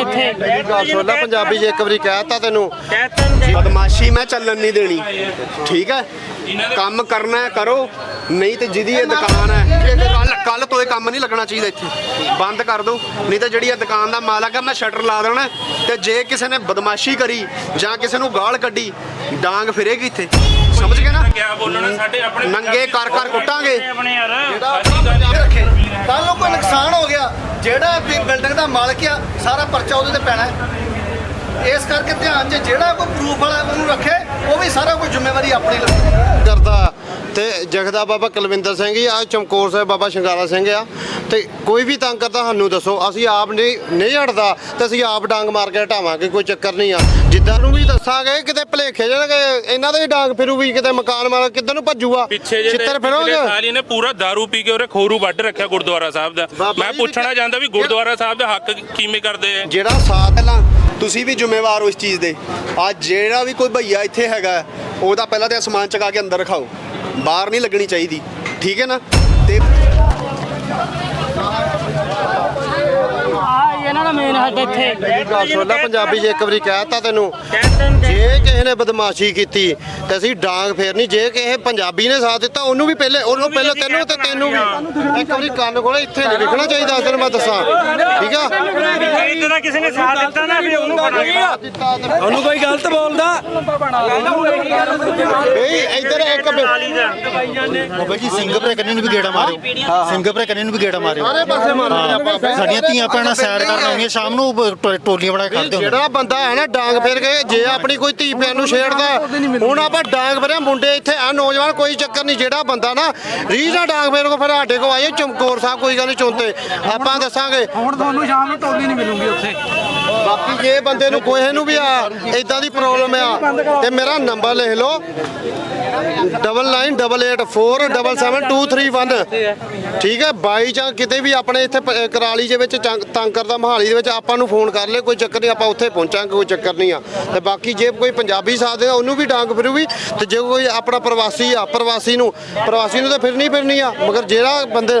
ਇੱਥੇ। ਮੇਰੀ ਗੱਲ ਸੁਣ ਲੈ ਪੰਜਾਬੀ 'ਚ ਇੱਕ ਵਾਰੀ ਕਹਿਤਾ ਤੈਨੂੰ ਬਦਮਾਸ਼ੀ ਮੈਂ ਚੱਲਣ ਨਹੀਂ ਦੇਣੀ। ਠੀਕ ਹੈ? ਕੰਮ ਕਰਨਾ ਹੈ ਕਰੋ। ਨਹੀਂ ਤੇ ਜਿਹਦੀ ਇਹ ਦੁਕਾਨ ਹੈ ਕੱਲ ਕੱਲ ਤੋਂ ਇਹ ਕੰਮ ਨਹੀਂ ਲੱਗਣਾ ਚਾਹੀਦਾ ਇੱਥੇ। ਬੰਦ ਕਰ ਦਿਓ ਨਹੀਂ ਤਾਂ ਜਿਹੜੀ ਇਹ ਦੁਕਾਨ ਦਾ ਮਾਲਕ ਹੈ ਮੈਂ ਸ਼ਟਰ ਲਾ ਦੇਣਾ। ਤੇ ਜੇ ਕਿਸੇ ਨੇ ਬਦਮਾਸ਼ੀ ਕਰੀ ਜਾਂ ਕਿਸੇ ਨੂੰ ਗਾਲ ਕੱਢੀ ਡਾਂਗ ਫਿਰੇਗੀ ਇੱਥੇ। ਸਮਝ ਗਏ ਨਾ? ਕਿਆ ਬੋਲਣਾ? ਸਾਡੇ ਆਪਣੇ ਨੰਗੇ ਕਰ ਕਰ ਕੁੱਟਾਂਗੇ। ਆਪਣੇ ਯਾਰ। ਰੱਖੇ। ਕੱਲ ਨੂੰ ਕੋਈ ਨੁਕਸਾਨ ਹੋ ਗਿਆ ਜਿਹੜਾ ਵੀ ਬਿਲਡਿੰਗ ਦਾ ਮਾਲਕ ਆ ਸਾਰਾ ਪਰਚਾ ਉਹਦੇ ਤੇ ਪੈਣਾ ਹੈ। ਇਸ ਕਰਕੇ ਧਿਆਨ 'ਚ ਜਿਹੜਾ ਕੋਈ ਪ੍ਰੂਫ ਵਾਲਾ ਉਹਨੂੰ ਰੱਖੇ ਉਹ ਵੀ ਸਾਰਾ ਕੋਈ ਜ਼ਿੰਮੇਵਾਰੀ ਆਪਣੀ ਕਰਦਾ ਤੇ ਜਗਦਾ ਬਾਬਾ ਕੁਲਵਿੰਦਰ ਸਿੰਘ ਜੀ ਆ ਚਮਕੌਰ ਸਾਹਿਬ ਬਾਬਾ ਸ਼ਿੰਗਾਰਾ ਸਿੰਘ ਆ। ਤੇ ਕੋਈ ਵੀ ਤੰਗ ਕਰਦਾ ਸਾਨੂੰ ਦੱਸੋ ਅਸੀਂ ਆਪ ਨਹੀਂ ਨਹੀਂ ਹਟਦਾ ਤੇ ਅਸੀਂ ਆਪ ਡਾਂਗ ਮਾਰ ਕੇ ਹਟਾਵਾਂਗੇ ਕੋਈ ਚੱਕਰ ਨਹੀਂ ਆ। ਜਿੱਦਾਂ ਨੂੰ ਵੀ ਦੱਸਾਂਗੇ ਕਿਤੇ ਭਲੇਖੇ ਜਾਣਗੇ ਇਹਨਾਂ ਦੇ ਵੀ ਡਾਂਗ ਫਿਰੂ ਵੀ ਕਿਤੇ ਮਕਾਨ ਮਾਰ ਕਿੱਧਰ ਨੂੰ ਭੱਜੂਗਾ? ਪਿੱਛੇ ਜੇ ਪਿਛਲੇ ਫਿਰੋਗੇ? ਸਾਲ ਇਹਨੇ ਪੂਰਾ दारू ਪੀ ਕੇ ਉਹਰੇ ਖੋਰੂ ਵੱਢ ਰੱਖਿਆ ਗੁਰਦੁਆਰਾ ਸਾਹਿਬ ਦਾ। ਮੈਂ ਪੁੱਛਣਾ ਚਾਹੁੰਦਾ ਵੀ ਗੁਰਦੁਆਰਾ ਸਾਹਿਬ ਦਾ ਹੱਕ ਕਿਵੇਂ ਕਰਦੇ ਆ? ਜਿਹੜਾ ਸਾਥ ਪਹਿਲਾਂ ਤੁਸੀਂ ਵੀ ਜ਼ਿੰਮੇਵਾਰ ਹੋ ਇਸ ਚੀਜ਼ ਦੇ। ਅੱਜ ਜਿਹੜਾ ਵੀ ਕੋਈ ਭਈਆ ਇੱਥੇ ਹੈਗਾ ਉਹਦਾ ਪਹਿਲਾਂ ਤੇ ਸਮਾਨ ਚਕਾ ਕੇ ਅੰਦਰ ਰਖਾਓ। ਬਾਹਰ ਨਹੀਂ ਲੱਗਣੀ ਚਾਹੀਦੀ। ਠੀਕ ਹੈ ਨਾ? ਤੇ ਆ ਇਹਨਾਂ ਦਾ ਮੇਨ ਹੱਦ ਇੱਥੇ। ਮੇਰੀ ਗੱਲ ਸੁਣ ਲੈ ਪੰਜਾਬੀ 'ਚ ਇੱਕ ਵਾਰੀ ਕਹਿਤਾ ਤੈਨੂੰ ਜੇ ਜੇ ਕਿਸੇ ਨੇ ਬਦਮਾਸ਼ੀ ਕੀਤੀ ਤੇ ਅਸੀਂ ਡਾਂਗ ਫੇਰਨੀ ਜੇ ਕਿਸੇ ਪੰਜਾਬੀ ਨੇ ਸਾਥ ਦਿੱਤਾ ਉਹਨੂੰ ਵੀ ਪਹਿਲੇ ਉਹਨੂੰ ਪਹਿਲੇ ਤੈਨੂੰ ਤੇ ਤੈਨੂੰ ਵੀ। ਇੱਕ ਵਾਰੀ ਕੰਨ ਕੋਲੇ ਇੱਥੇ ਨਹੀਂ ਲਿਖਣਾ ਚਾਹੀਦਾ ਅਸਲ ਮੈਂ ਦੱਸਾਂ। ਠੀਕ ਆ? ਇਦਾਂ ਦਾ ਕਿਸੇ ਨੇ ਸਾਥ ਦਿੱਤਾ ਨਾ ਫਿਰ ਉਹਨੂੰ ਬਣਾਂਗੇ ਉਹਨੂੰ ਕੋਈ ਗਲਤ ਬੋਲਦਾ? ਬਈ ਇੱਧਰ ਇੱਕ ਬਾਬਾ ਜੀ ਸਿੰਗਪੁਰੇ ਕੰਨੀ ਨੂੰ ਵੀ ਗੇੜਾ ਮਾਰਿਓ। ਸਿੰਗਪੁਰੇ ਕੰਨੀ ਨੂੰ ਵੀ ਗੇੜਾ ਮਾਰਿਓ। ਸਾਰੇ ਪਾਸੇ ਮਾਰਦੇ ਆਪਾਂ ਸਾਡੀਆਂ ਧੀਆਂ ਭੈਣਾਂ ਸੈਰ ਕਰਨ ਆਉਂਦੀਆਂ ਸ਼ਾਮ ਨੂੰ ਬ- ਟੋ- ਟੋਲੀਆਂ ਬਣਾ ਕੇ ਖੜਦੇ ਹੁੰਦੇ ਜਿਹੜਾ ਬੰਦਾ ਹੈ ਨਾ ਡਾਂਗ ਫੇਰ ਕੇ ਜੇ ਆਪਣੀ ਕੋਈ ਧੀ ਭੈਣ ਨੂੰ ਛੇੜਦਾ ਹੁਣ ਆਪਾਂ ਡਾਂਗ ਫੇਰਿਆ ਮੁੰਡੇ ਇੱਥੇ ਆ ਨੌਜਵਾਨ ਕੋਈ ਚੱਕਰ ਨਹੀਂ ਜਿਹੜਾ ਬੰਦਾ ਨਾ ਰੀਝ ਨਾਲ ਡਾਂਗ ਫੇਰ ਕੋ ਫਿਰ ਸਾਡੇ ਕੋ ਆਏ ਚਮਕੌਰ ਸਾਹਿਬ ਕੋਈ ਗੱਲ ਨਹੀਂ ਚੁੰਤੇ ਆਪਾਂ ਦੱਸਾਂਗੇ। ਹੁਣ ਤੁਹਾਨੂੰ ਸ਼ਾਮ ਨੂੰ ਟੋਲੀ ਨਹੀਂ ਮਿਲੂਗੀ ਉੱਥੇ। ਬਾਕੀ ਜੇ ਬੰਦੇ ਨੂੰ ਕੋਈ ਨੂੰ ਵੀ ਆ ਇਦਾਂ ਦੀ ਪ੍ਰੋਬਲਮ ਆ ਤੇ ਮੇਰਾ ਨੰਬਰ ਲਿਖ ਲਓ। 9988477231 ਠੀਕ ਹੈ ਬਾਈ ਜਾਂ ਕਿਤੇ ਵੀ ਆਪਣੇ ਇੱਥੇ ਪ- ਕਰਾਲੀ ਦੇ ਵਿੱਚ ਚੰਗ- ਤੰਗ ਕਰਦਾ ਮਹਾਲੀ ਦੇ ਵਿੱਚ ਆਪਾਂ ਨੂੰ ਫੋਨ ਕਰ ਲੈ ਕੋਈ ਚੱਕਰ ਨਹੀਂ ਆਪਾਂ ਉੱਥੇ ਪਹੁੰਚਾਂਗੇ ਕੋਈ ਚੱਕਰ ਨਹੀਂ ਆ। ਤੇ ਬਾਕੀ ਜੇ ਕੋਈ ਪੰਜਾਬੀ ਸਾਥ ਦੇ ਉਹਨੂੰ ਵੀ ਡਾਂਗ ਫਿਰੂ ਵੀ ਤੇ ਜੇ ਕੋਈ ਆਪਣਾ ਪ੍ਰਵਾਸੀ ਆ ਪ੍ਰਵਾਸੀ ਨੂੰ ਪ੍ਰਵਾਸੀ ਨੂੰ ਤਾਂ ਫਿਰਨੀ ਫਿਰਨੀ ਆ ਮਗਰ ਜਿਹੜਾ ਬੰਦੇ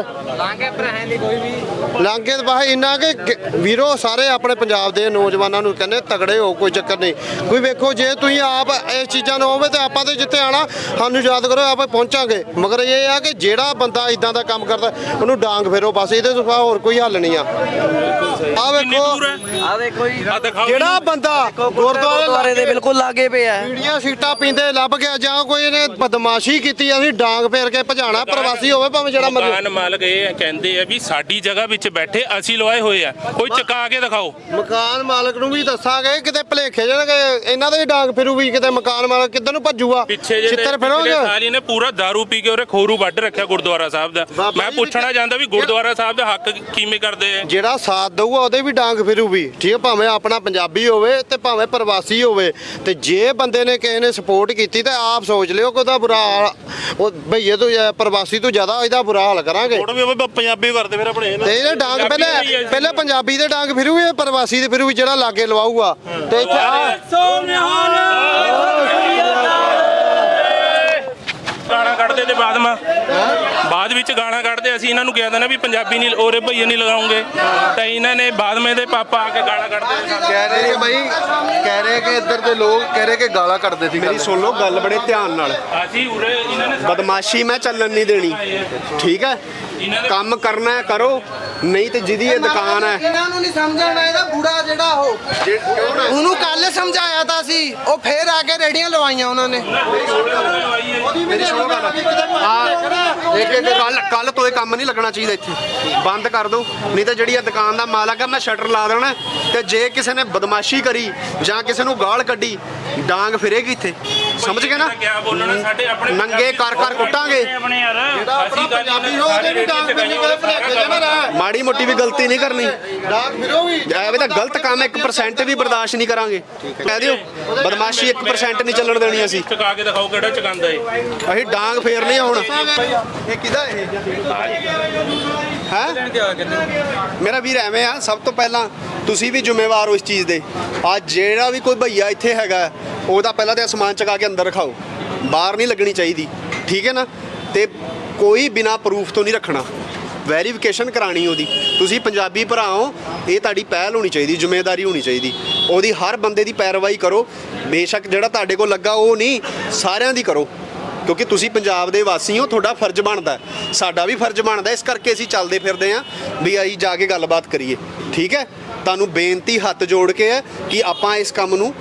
ਲਾਂਗੇ ਤਾਂ ਬਾਹ ਇੰਨਾ ਕਿ ਵੀਰੋ ਸਾਰੇ ਆਪਣੇ ਪੰਜਾਬ ਦੇ ਨੌਜਵਾਨਾਂ ਨੂੰ ਕਹਿੰਦੇ ਤਗੜੇ ਹੋ ਕੋਈ ਚੱਕਰ ਨਹੀਂ। ਕੋਈ ਵੇਖੋ ਜੇ ਤੁਸੀਂ ਆਪ ਇਹ ਚੀਜ਼ਾਂ ਨੂੰ ਹੋਵੇ ਤੇ ਆਪਾਂ ਤੇ ਜਿੱਥੇ ਆਣਾ ਸਾਨੂੰ ਯਾਦ ਕਰੋ ਆਪਾਂ ਪਹੁੰਚਾਂਗੇ। ਮਗਰ ਇਹ ਆ ਕਿ ਜਿਹੜਾ ਬੰਦਾ ਇਦਾਂ ਦਾ ਕੰਮ ਕਰਦਾ ਉਹਨੂੰ ਡਾਂਗ ਫੇਰੋ ਬਸ ਇਹਦੇ ਤੋਂ ਹੋਰ ਕੋਈ ਹੱਲ ਨਹੀਂ ਆ। ਆ ਵੇਖੋ। ਦੂਰ ਹੈ? ਆ ਦੇਖੋ ਜੀ। ਜਿਹੜਾ ਬੰਦਾ ਗੁਰਦੁਆਰੇ ਦੇ ਬਿਲਕੁਲ ਲਾਗੇ ਪਿਆ ਬੀੜੀਆਂ ਸੀਟਾਂ ਪੀਂਦੇ ਲੱਭ ਗਿਆ ਜਾਂ ਕੋਈ ਨੇ ਬਦਮਾਸ਼ੀ ਕੀਤੀ ਅਸੀਂ ਡਾਂਗ ਫੇਰ ਕੇ ਭਜਾਣਾ ਪ੍ਰਵਾਸੀ ਹੋਵੇ ਭਾਵੇਂ ਜਿਹੜਾ ਮਰਜ਼ੀ ਮਕਾਨ ਮਾਲਕ ਇਹ ਕਹਿੰਦੇ ਆ ਵੀ ਸਾਡੀ ਜਗ੍ਹਾ ਵਿੱਚ ਬੈਠੇ ਅਸੀਂ ਲਵਾਏ ਹੋਏ ਆ। ਕੋਈ ਚਕਾ ਕੇ ਦਿਖਾਓ। ਮਕਾਨ ਮਾਲਕ ਨੂੰ ਵੀ ਦੱਸਾਂਗੇ ਕਿਤੇ ਭਲੇਖੇ ਜਾਣਗੇ ਇਹਨਾਂ ਦੇ ਵੀ ਡਾਂਗ ਫਿਰੂ ਵੀ ਕਿਤੇ ਮਕਾਨ ਮਾਲਕ ਕਿੱਧਰ ਨੂੰ ਭੱਜੂਗਾ? ਪਿੱਛੇ ਪਿਛਲੇ ਫਿਰੋਗੇ? ਸਾਲ ਇਹਨੇ ਪੂਰਾ दारू ਪੀ ਕੇ ਉਹਰੇ ਖੋਰੂ ਵੱਢ ਰੱਖਿਆ ਗੁਰਦੁਆਰਾ ਸਾਹਿਬ ਦਾ। ਮੈਂ ਪੁੱਛਣਾ ਚਾਹੁੰਦਾ ਵੀ ਗੁਰਦੁਆਰਾ ਸਾਹਿਬ ਦਾ ਹੱਕ ਕਿਵੇਂ ਕਰਦੇ ਆ? ਜਿਹੜਾ ਸਾਥ ਦਊਗਾ ਉਹਦੇ ਵੀ ਡਾਂਗ ਫਿਰੂ ਵੀ ਠੀਕ ਹੈ ਭਾਵੇਂ ਆਪਣਾ ਪੰਜਾਬੀ ਹੋਵੇ ਤੇ ਭਾਵੇਂ ਪ੍ਰਵਾਸੀ ਹੋਵੇ। ਤੇ ਜੇ ਬੰਦੇ ਨੇ ਕਿਸੇ ਨੇ ਸਪੋਰਟ ਕੀਤੀ ਤੇ ਆਪ ਸੋਚ ਲਿਓ ਕਿ ਉਹਦਾ ਬੁਰਾ ਹਾਲ ਉਹ ਭਈਏ ਤੋਂ ਜਾਂ ਪ੍ਰਵਾਸੀ ਤੋਂ ਜ਼ਿਆਦਾ ਇਹਦਾ ਬੁਰਾ ਹਾਲ ਕਰਾਂਗੇ। ਵੀ ਪੰਜਾਬੀ ਕਰਦੇ ਫਿਰ ਆਪਣੇ ਤੇ ਇਹਦੇ ਡਾਂਗ ਪਹਿਲੇ। ਪਹਿਲੇ ਪੰਜਾਬੀ ਦੇ ਡਾਂਗ ਫਿਰੂ ਇਹ ਪ੍ਰਵਾਸੀ ਦੇ ਫਿਰੂ ਵੀ ਜਿਹੜਾ ਲਾਗੇ ਲਵਾਊਗਾ। ਤੇ ਇੱਥੇ ਆ। ਗਾਣਾ ਕੱਢਦੇ ਤੇ ਬਾਅਦ ਮਾ ਬਾਅਦ ਵਿੱਚ ਗਾਣਾ ਕੱਢਦੇ ਅਸੀਂ ਇਹਨਾਂ ਨੂੰ ਕਿਹਾ ਤਾਂ ਨਾ ਵੀ ਪੰਜਾਬੀ ਨਹੀਂ ਔਰੇ ਭਈਏ ਨਹੀਂ ਲਗਾਉਂਗੇ। ਤਾਂ ਇਹਨਾਂ ਨੇ ਬਾਅਦ ਮੇ ਦੇ ਪਾਪਾ ਆ ਕੇ ਗਾਣਾ ਕੱਢਦੇ ਨੇ। ਕਹਿ ਰਹੇ ਕਿ ਭਾਈ ਕਹਿ ਰਹੇ ਕਿ ਇੱਧਰ ਦੇ ਲੋਕ ਕਹਿ ਰਹੇ ਕਿ ਗਾਲਾਂ ਕੱਢਦੇ ਸੀ ਮੇਰੀ ਸੁਣ ਲਓ ਗੱਲ ਬੜੇ ਧਿਆਨ ਨਾਲ। ਅਸੀਂ ਉਰੇ ਇਹਨਾਂ ਨੇ ਬਦਮਾਸ਼ੀ ਮੈਂ ਚੱਲਣ ਨਹੀਂ ਦੇਣੀ। ਠੀਕ ਹੈ? ਕੰਮ ਕਰਨਾ ਹੈ ਕਰੋ। ਨਹੀਂ ਤੇ ਜਿਹਦੀ ਇਹ ਦੁਕਾਨ ਹੈ। ਇਹਨਾਂ ਨੂੰ ਨਹੀਂ ਸਮਝਣਾ ਇਹਦਾ ਬੁੜਾ ਜਿਹੜਾ ਉਹ। ਉਹਨੂੰ ਕੱਲ ਸਮਝਾਇਆ ਤਾਂ ਸੀ। ਉਹ ਫੇਰ ਆ ਕੇ ਰੇੜੀਆਂ ਲਵਾਈਆਂ ਉਹਨਾਂ ਨੇ। ਮੇਰੀ ਸੁਣੋ ਗੱਲ। ਆ ਇੱਕ ਇੱਕ ਕੱਲ ਕੱਲ ਤੋਂ ਇਹ ਕੰਮ ਨਹੀਂ ਲੱਗਣਾ ਚਾਹੀਦਾ ਇੱਥੇ। ਬੰਦ ਕਰ ਦਿਓ। ਨਹੀਂ ਤਾਂ ਜਿਹੜੀ ਇਹ ਦੁਕਾਨ ਦਾ ਮਾਲਕ ਹੈ ਮੈਂ ਸ਼ਟਰ ਲਾ ਦੇਣਾ। ਤੇ ਜੇ ਕਿਸੇ ਨੇ ਬਦਮਾਸ਼ੀ ਕਰੀ ਜਾਂ ਕਿਸੇ ਨੂੰ ਗਾਲ ਕੱਢੀ ਡਾਂਗ ਫਿਰੇਗੀ ਇੱਥੇ। ਸਮਝ ਗਏ ਨਾ? ਕਿਆ ਬੋਲਣਾ ਸਾਡੇ ਆਪਣੇ ਨੰਗੇ ਕਰ ਕਰ ਕੁੱਟਾਂਗੇ। ਆਪਣੇ ਯਾਰ। ਆਪਣਾ ਪੰਜਾਬੀ ਹੋ ਉਹਦੇ ਵੀ ਡਾਂਗ ਫਿਰਨੀ ਕਦੇ ਭਲੇਖੇ ਜੇ ਨਾ ਰਹਿ। ਮਾੜੀ ਮੋਟੀ ਵੀ ਗਲਤੀ ਨਹੀਂ ਕਰਨੀ। ਡਾਂਗ ਫਿਰੋ ਐਵੇਂ ਤਾਂ ਗਲਤ ਕੰਮ 1% ਵੀ ਬਰਦਾਸ਼ਤ ਨਹੀਂ ਕਰਾਂਗੇ। ਕਹਿ ਦਿਓ ਬਦਮਾਸ਼ੀ 1% ਨਹੀਂ ਚੱਲਣ ਦੇਣੀ ਅਸੀਂ। ਚਕਾ ਕੇ ਦਿਖਾਓ ਕਿਹੜਾ ਚਕਾਂਦਾ ਏ ਅਸੀਂ ਡਾਂਗ ਫੇਰਨੀ ਆ ਹੁਣ। ਇਹ ਕਿਹਦਾ ਇਹ? ਹੈ? ਮੇਰਾ ਵੀਰ ਐਵੇਂ ਆ ਸਭ ਤੋਂ ਪਹਿਲਾਂ ਤੁਸੀਂ ਵੀ ਜ਼ਿੰਮੇਵਾਰ ਹੋ ਇਸ ਚੀਜ਼ ਦੇ। ਅੱਜ ਜਿਹੜਾ ਵੀ ਕੋਈ ਭਈਆ ਇੱਥੇ ਹੈਗਾ ਉਹਦਾ ਪਹਿਲਾਂ ਤੇ ਸਮਾਨ ਚਕਾ ਕੇ ਅੰਦਰ ਰਖਾਓ। ਬਾਹਰ ਨਹੀਂ ਲੱਗਣੀ ਚਾਹੀਦੀ। ਠੀਕ ਹੈ ਨਾ? ਤੇ ਕੋਈ ਬਿਨਾ ਪ੍ਰੂਫ ਤੋਂ ਨਹੀਂ ਰੱਖਣਾ। ਵੈਰੀਫਿਕੇਸ਼ਨ ਕਰਾਣੀ ਉਹਦੀ। ਤੁਸੀਂ ਪੰਜਾਬੀ ਭਰਾ ਹੋ ਇਹ ਤੁਹਾਡੀ ਪਹਿਲ ਹੋਣੀ ਚਾਹੀਦੀ, ਜ਼ਿੰਮੇਵਾਰੀ ਹੋਣੀ ਚਾਹੀਦੀ। ਉਹਦੀ ਹਰ ਬੰਦੇ ਦੀ ਪੈਰਵਾਈ ਕਰੋ। ਬੇਸ਼ੱਕ ਜਿਹੜਾ ਤੁਹਾਡੇ ਕੋਲ ਲੱਗਾ ਉਹ ਨਹੀਂ, ਸਾਰਿਆਂ ਦੀ ਕਰੋ। ਕਿਉਂਕਿ ਤੁਸੀਂ ਪੰਜਾਬ ਦੇ ਵਾਸੀ ਹੋ, ਤੁਹਾਡਾ ਫਰਜ਼ ਬਣਦਾ ਸਾਡਾ ਵੀ ਫਰਜ਼ ਬਣਦਾ ਇਸ ਕਰਕੇ ਅਸੀਂ ਚੱਲਦੇ ਫਿਰਦੇ ਆਂ ਵੀ ਆਈ ਜਾ ਕੇ ਗੱਲਬਾਤ ਕਰੀਏ। ਠੀਕ ਹੈ? ਤੁਹਾਨੂੰ ਬੇਨਤੀ ਹੱਥ ਜੋੜ ਕੇ ਹੈ ਕਿ ਆਪਾਂ ਇਸ ਕੰਮ ਨੂੰ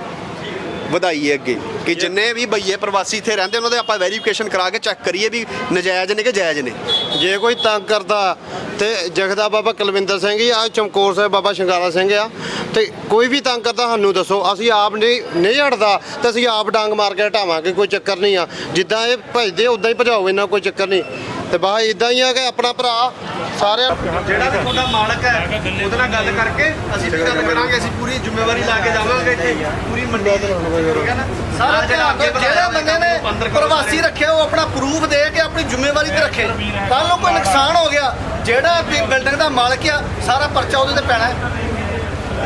ਵਧਾਈਏ ਅੱਗੇ। ਕਿ ਜਿੰਨੇ ਵੀ ਬਈਏ ਪ੍ਰਵਾਸੀ ਇੱਥੇ ਰਹਿੰਦੇ ਉਹਨਾਂ ਦੇ ਆਪਾਂ ਵੈਰੀਫਿਕੇਸ਼ਨ ਕਰਾ ਕੇ ਚੈੱਕ ਕਰੀਏ ਵੀ ਨਜਾਇਜ਼ ਨੇ ਕਿ ਜਾਇਜ਼ ਨੇ। ਜੇ ਕੋਈ ਤੰਗ ਕਰਦਾ ਤੇ ਜਗਦਾ ਬਾਬਾ ਕੁਲਵਿੰਦਰ ਸਿੰਘ ਜੀ ਆ ਚਮਕੌਰ ਸਾਹਿਬ ਬਾਬਾ ਸ਼ਿੰਗਾਰਾ ਸਿੰਘ ਆ ਤੇ ਕੋਈ ਵੀ ਤੰਗ ਕਰਦਾ ਸਾਨੂੰ ਦੱਸੋ ਅਸੀਂ ਆਪ ਨਹੀਂ ਨਹੀਂ ਹਟਦਾ ਤੇ ਅਸੀਂ ਆਪ ਡਾਂਗ ਮਾਰ ਕੇ ਹਟਾਵਾਂਗੇ ਕੋਈ ਚੱਕਰ ਨਹੀਂ ਆ। ਜਿੱਦਾਂ ਇਹ ਭਜਦੇ ਉਦਾਂ ਹੀ ਭਜਾਓ ਇਹਨਾਂ ਕੋਈ ਚੱਕਰ ਨਹੀਂ। ਤੇ ਬਾਹ ਇਦਾਂ ਹੀ ਆ ਕਿ ਆਪਣਾ ਭਰਾ ਸਾਰਿਆਂ ਜਿਹੜਾ ਵੀ ਤੁਹਾਡਾ ਮਾਲਕ ਹੈ ਉਹਦੇ ਨਾਲ ਗੱਲ ਕਰਕੇ ਅਸੀਂ ਵੀ ਗੱਲ ਕਰਾਂਗੇ ਅਸੀਂ ਪੂਰੀ ਜ਼ਿੰਮੇਵਾਰੀ ਲਾ ਕੇ ਜਾਵਾਂਗੇ ਇੱਥੇ ਪੂਰੀ ਮੰਡੀ ਦੀ ਠੀਕ ਹੈ ਨਾ? ਸਾਰਾ ਜਿਹੜੇ ਬੰਦੇ ਨੇ ਪ੍ਰਵਾਸੀ ਰੱਖਿਆ ਉਹ ਆਪਣਾ ਪ੍ਰੂਫ ਦੇ ਕੇ ਆਪਣੀ ਜ਼ਿੰਮੇਵਾਰੀ ਤੇ ਰੱਖੇ। ਕੱਲ ਨੂੰ ਕੋਈ ਨੁਕਸਾਨ ਹੋ ਗਿਆ ਜਿਹੜਾ ਵੀ ਬਿਲਡਿੰਗ ਦਾ ਮਾਲਕ ਆ ਸਾਰਾ ਪਰਚਾ ਉਹਦੇ ਤੇ ਪੈਣਾ ਹੈ।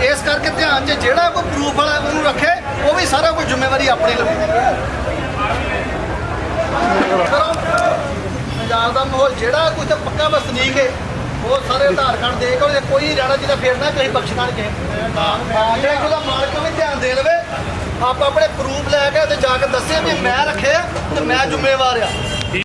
ਇਸ ਕਰਕੇ ਧਿਆਨ 'ਚ ਜਿਹੜਾ ਕੋਈ ਪ੍ਰੂਫ ਵਾਲਾ ਉਹਨੂੰ ਰੱਖੇ ਉਹ ਵੀ ਸਾਰਾ ਕੋਈ ਜ਼ਿੰਮੇਵਾਰੀ ਆਪਣੀ ਲਵੇ ਕਰੋ। ਪੰਜਾਬ ਦਾ ਮਾਹੌਲ ਜਿਹੜਾ ਕੋਈ ਤੇ ਪੱਕਾ ਵਸਨੀਕ ਹੈ। ਉਹ ਸਾਰੇ ਆਧਾਰ ਕਾਰਡ ਦੇ ਕੇ ਕੋਈ ਰਹਿਣਾ ਜਿਹਦਾ ਫੇਰਨਾ ਕਿਸੇ ਬਖਸ਼ਣਾ ਨਹੀਂ ਕਿਸੇ ਜਿਹੜਾ ਉਹਦਾ ਮਾਲਕ ਵੀ ਧਿਆਨ ਦੇ ਲਵੇ, ਆਪ ਆਪਣੇ ਪ੍ਰੂਫ ਲੈ ਕੇ ਤੇ ਜਾ ਕੇ ਦੱਸੇ ਵੀ ਮੈਂ ਰੱਖੇ ਤੇ ਮੈਂ ਜ਼ਿੰਮੇਵਾਰ ਆ।